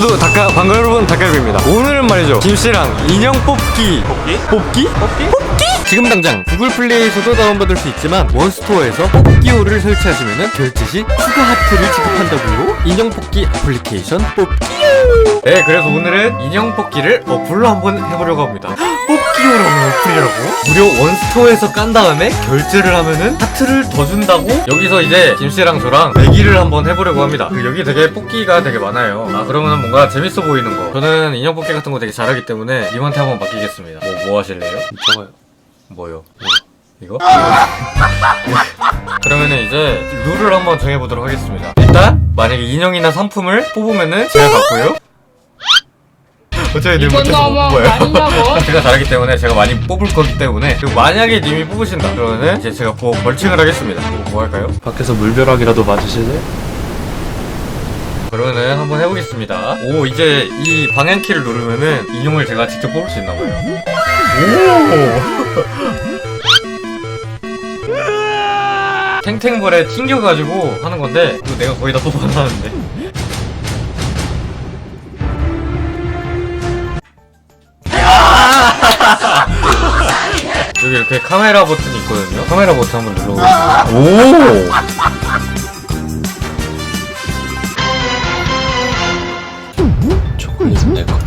모두 닭가 반가 여러분 닭갈비입니다 오늘은 말이죠 김씨랑 인형 뽑기 뽑기? 뽑기? 뽑기? 뽑기? 지금 당장 구글 플레이에서도 다운받을 수 있지만 원스토어에서 뽑기호를 설치하시면 결제 시 추가 하트를 지급한다고요 인형 뽑기 애플리케이션 뽑기요 네 그래서 오늘은 인형 뽑기를 어플로 한번 해보려고 합니다 뽑기호라는 어플이라고? 무료 원스토어에서 깐 다음에 결제를 하면은 하트를 더 준다고? 여기서 이제 김씨랑 저랑 내기를 한번 해보려고 합니다. 그 여기 되게 뽑기가 되게 많아요. 아 그러면은 뭔가 재밌어 보이는 거. 저는 인형 뽑기 같은 거 되게 잘하기 때문에 님한테 한번 맡기겠습니다. 뭐, 뭐 하실래요? 저거요. 뭐요? 이거? 그러면은 이제 룰을 한번 정해보도록 하겠습니다. 일단 만약에 인형이나 상품을 뽑으면은 제가 갖고요. 어차피 님 이건. 거 아니냐고? 제가 잘하기 때문에 제가 많이 뽑을 거기 때문에 그리고 만약에 님이 뽑으신다 그러면은 이제 제가 뭐 벌칙을 하겠습니다 뭐, 뭐 할까요? 밖에서 물벼락이라도 맞으실래? 그러면은 한번 해보겠습니다 오 이제 이 방향키를 누르면은 인형을 제가 직접 뽑을 수 있나 봐요 오 탱탱볼에 튕겨가지고 하는 건데 이거 내가 거의 다 뽑아놨는데 여기 이렇게 카메라 버튼이 있거든요. 카메라 버튼 한번 눌러보세요. 오! 초콜릿은 내 거다.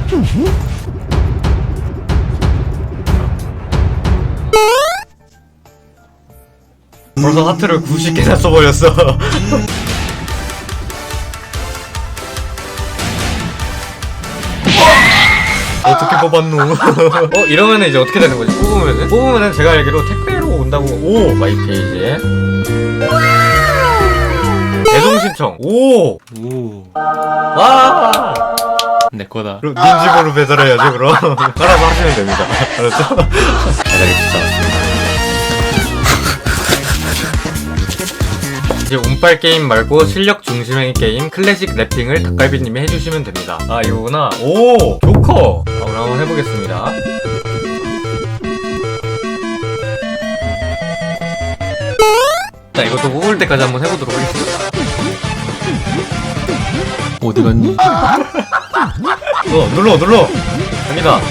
벌써 하트를 90개나 써버렸어. 어떻게 뽑았노? 어 이러면은 이제 어떻게 되는 거지? 뽑으면은 뽑으면은 제가 알기로 택배로 온다고. 오 마이 페이지에 배송 신청. 오. 오, 와. 내 거다. 그럼 님 집으로 배달해야죠 그럼. 알아서 하시면 됩니다. 알았죠? 배달이 진짜. 이제 운빨 게임 말고 실력 중심의 게임 클래식 랩핑을 닭갈비님이 해주시면 됩니다. 아 이거구나. 오 조커. 아, 그럼 한번 해보겠습니다. 자 이것도 뽑을 때까지 한번 해보도록 하겠습니다. 어디 갔니? 어 눌러 눌러. 갑니다.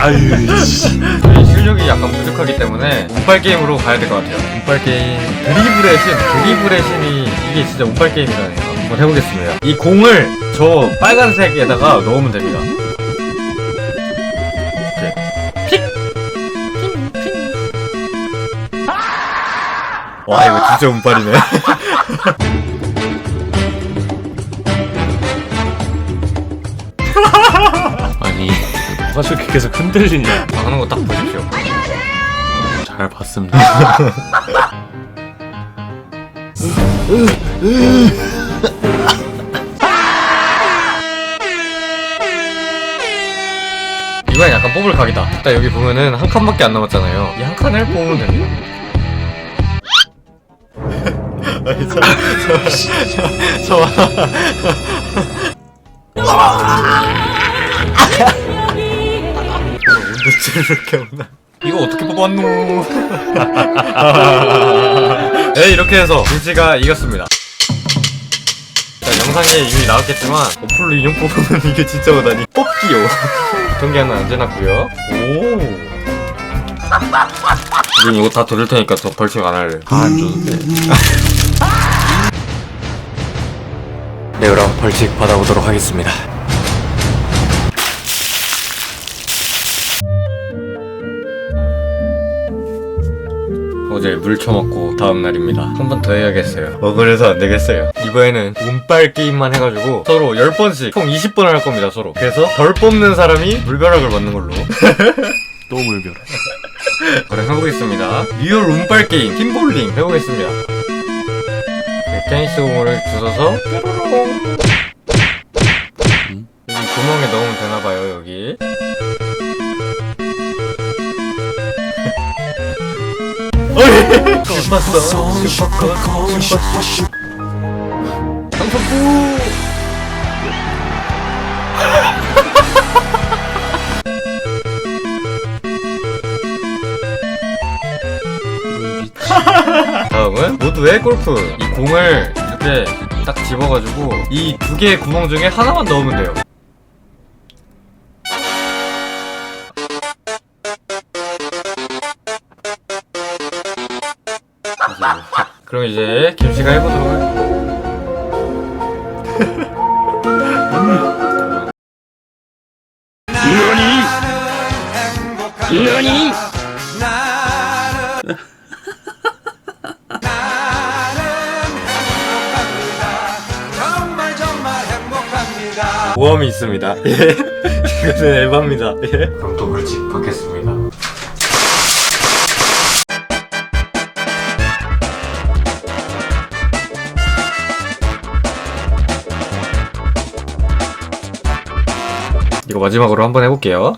아유, 씨. 저희 실력이 약간 부족하기 때문에 운빨 게임으로 가야 될 것 같아요. 운빨 게임 드리블의 신, 드리블의 신이 이게 진짜 운빨 게임이라네요. 한번 해보겠습니다. 이 공을 저 빨간색에다가 넣으면 됩니다. 이렇게 픽, 핑, 핑. 와 이거 진짜 운빨이네. 뭐가 저렇게 계속 흔들리냐? 하는 거 딱 보십시오. 잘 봤습니다. 이건 약간 뽑을 각이다. 일단 여기 보면은 한 칸밖에 안 남았잖아요. 이 한 칸을 뽑으면 됩니다. 아니, 저, 저, 저, 온도 이렇게 없나? 이거 어떻게 뽑았노? 네, 이렇게 해서 민지가 이겼습니다. 자, 영상에 이미 나왔겠지만 어플로 인형 뽑으면 이게 진짜 오다니 뽑기요 전기하는 안 지났고요 오 우린 이거 다 돌릴 테니까 더 벌칙 안 할래 다안 줘도 돼. 네 그럼 벌칙 받아보도록 하겠습니다 어제 물 처먹고 다음 날입니다. 한 번 더 해야겠어요. 억울해서 안 되겠어요. 이번에는 운빨 게임만 해가지고 서로 10번씩 총 20번을 할 겁니다, 서로. 그래서 덜 뽑는 사람이 물벼락을 맞는 걸로. 또 물벼락. 그럼 해보겠습니다. 리얼 운빨 게임, 팀볼링 해보겠습니다. 네, 테니스 공을 주워서 뾰로롱. 음? 여기 구멍에 넣으면 되나봐요, 여기. 슈퍼컷 슈퍼컷 슈퍼컷 슈퍼컷 다음은 모두의 골프. 이 공을 이렇게 딱 집어가지고 이 두 개의 구멍 중에 하나만 넣으면 돼요. 그럼 이제 김씨가 해보도록 할게요 모험이 있습니다. 예. 이거는 에바입니다. 예. 그럼 또 물집 받겠습니다. 마지막으로 한번 해볼게요.